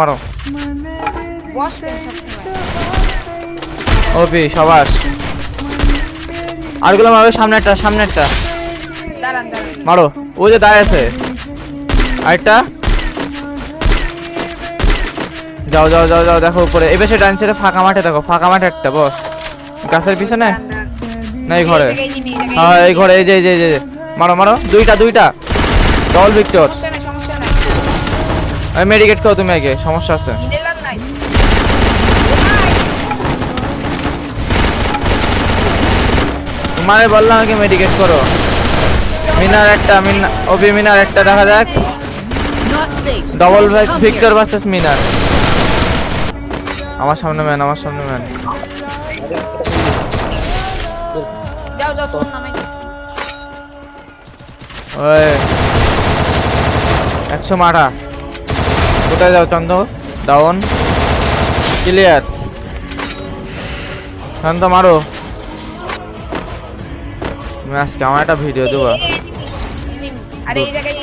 মারো ওপি সবাস। আরগুলো মারো সামনেরটা সামনেরটা মারো। ওই যে দাঁড়ায় আছে। আরেকটা। যাও যাও যাও যাও, দেখো উপরে। এবার সে ডান সাইডে ফাঁকা মাঠে দেখো, ফাঁকা মাঠে একটা, বস। গাছের পিছনে। না, এই ঘরে। এই এই হ্যাঁ এই ঘরে, এই এই যে এই যে। মারো মারো। দুইটা দুইটা। Double victor. আমি মেডিকেট করো তুমি আগে সমস্যা আছে। তোমারে বললাম আগে মেডিকেট করো। মিনার একটা মিনা ওবি মিনার একটা দেখা যাক. ডবল. ভিক্টর ভার্সেস মিনার আমার সামনে ম্যান আমার সামনে ম্যান একশো মারা। কোথায় যাও চন্দ্র ডাউন ক্লিয়ার শান্ত মারো। তুমি আজকে আমার একটা ভিডিও দেবো। আরে এই জায়গায়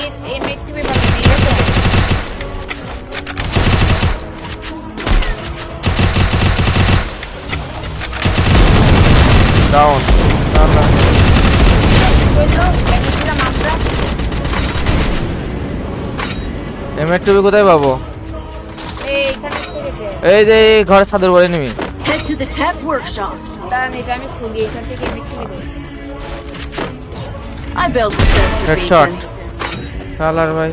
ডাউন আমরা এমএর টুবি কোথায় পাবো? এই যে এই ঘরের ছাদের উপরে নিবি। Head to the tech workshop. আমি খুলি এখান থেকে I built a sensor headshot beacon. ভাই।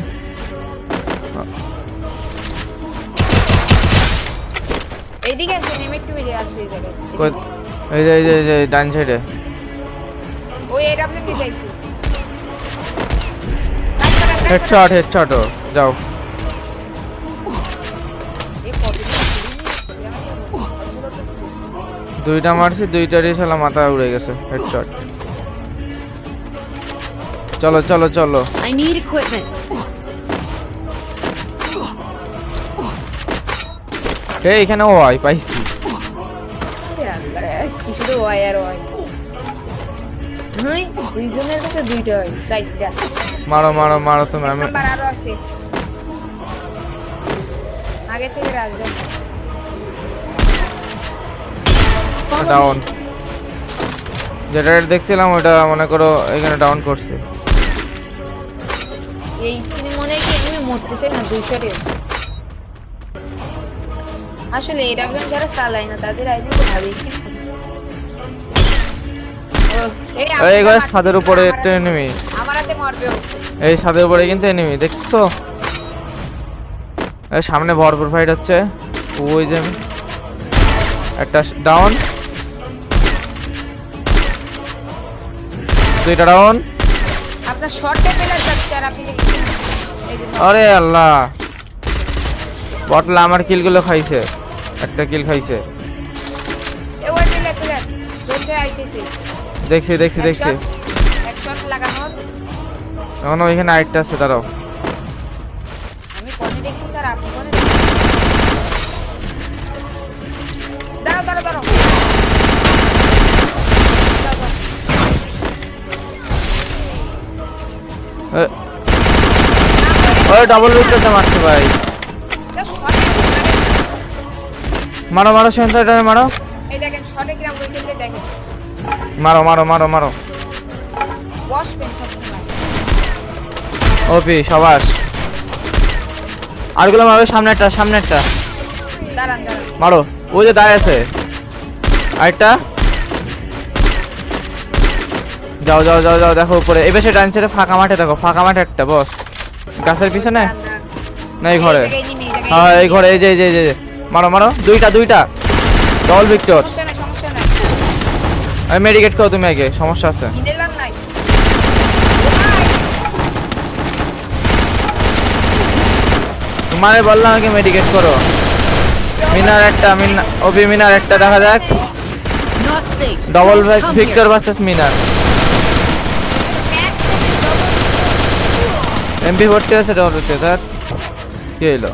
এইদিকে আসেন এই মেট্রিপে আছে এই জায়গায় এই যে এই যে এই যে ডান সাইডে ওই এডাব্লিউ টি চাইছি হেডশট হেডশট ও যাও। দুইটা মারছি দুইটারই শালা মাথা উড়ে গেছে হেডশট চলো চলো চলো। I need equipment. এই এখানে আই পাইছি। Y R Y. দুইজনের কাছে দুইটা হয় সাইডটা মারো মারো মারো তুমি আমি নাম্বার আরও আছে। আগে থেকে রাখবেন ডাউন যেটা দেখছিলাম ওটা মনে করো এখানে ডাউন করছে। এই স্ক্রিনে মনে হয় কি এনিমি মরতেছে না দুইশো রে আসলে এই রাখবেন যারা চালায় না তাদের আইডি তো ভালো এই ঘরে ছাদের উপরে একটা এনিমি আমার হাতে মারবে এই ছাদের উপরে কিন্তু এনিমি দেখছ? সামনে ভরপুর ফাইট হচ্ছে। ওই যে একটা ডাউন দুইটা ডাউন। আপনার শর্টে পেলার যাচ্ছে আর আপনি আরে আল্লাহ। বটলা আমার কিলগুলো খাইছে। একটা কিল খাইছে। দেখছি দেখছি দেখছি। এখন ওইখানে আরেকটা আছে দাঁড়াও। দাঁড়াও দাঁড়াও দাঁড়াও। ওই ডাবল উইকেটে মারছে ভাই। মারো মারো সেন্টারটা মারো। এই দেখেন শর্টে গ্রাম উইকেটে দেখেন। মারো মারো মারো মারো। বসবেন সবসময় ওপি সবাস। আরগুলো মারো সামনেরটা সামনেরটা। দাঁড়ান দাঁড়ান। মারো। ওই যে দাঁড়ায় আছে। আরেকটা। যাও যাও যাও যাও দেখো উপরে। এবার সে ডান সাইডে ফাঁকা মাঠে দেখো ফাঁকা মাঠে একটা বস গাছের পিছনে। না এই ঘরে। এই এই হ্যাঁ এই ঘরে এই যে এই যে এই যে। মারো মারো। দুইটা দুইটা। ডবল ভিক্টর আমি মেডিকেট করো তুমি আগে সমস্যা আছে। তোমারে বললাম আগে মেডিকেট করো। মিনার একটা মিনা ওবি মিনার একটা দেখা যাক। Double. Victor versus Minar. MP ভর্তি আছে ডবল স্যার কি হইল?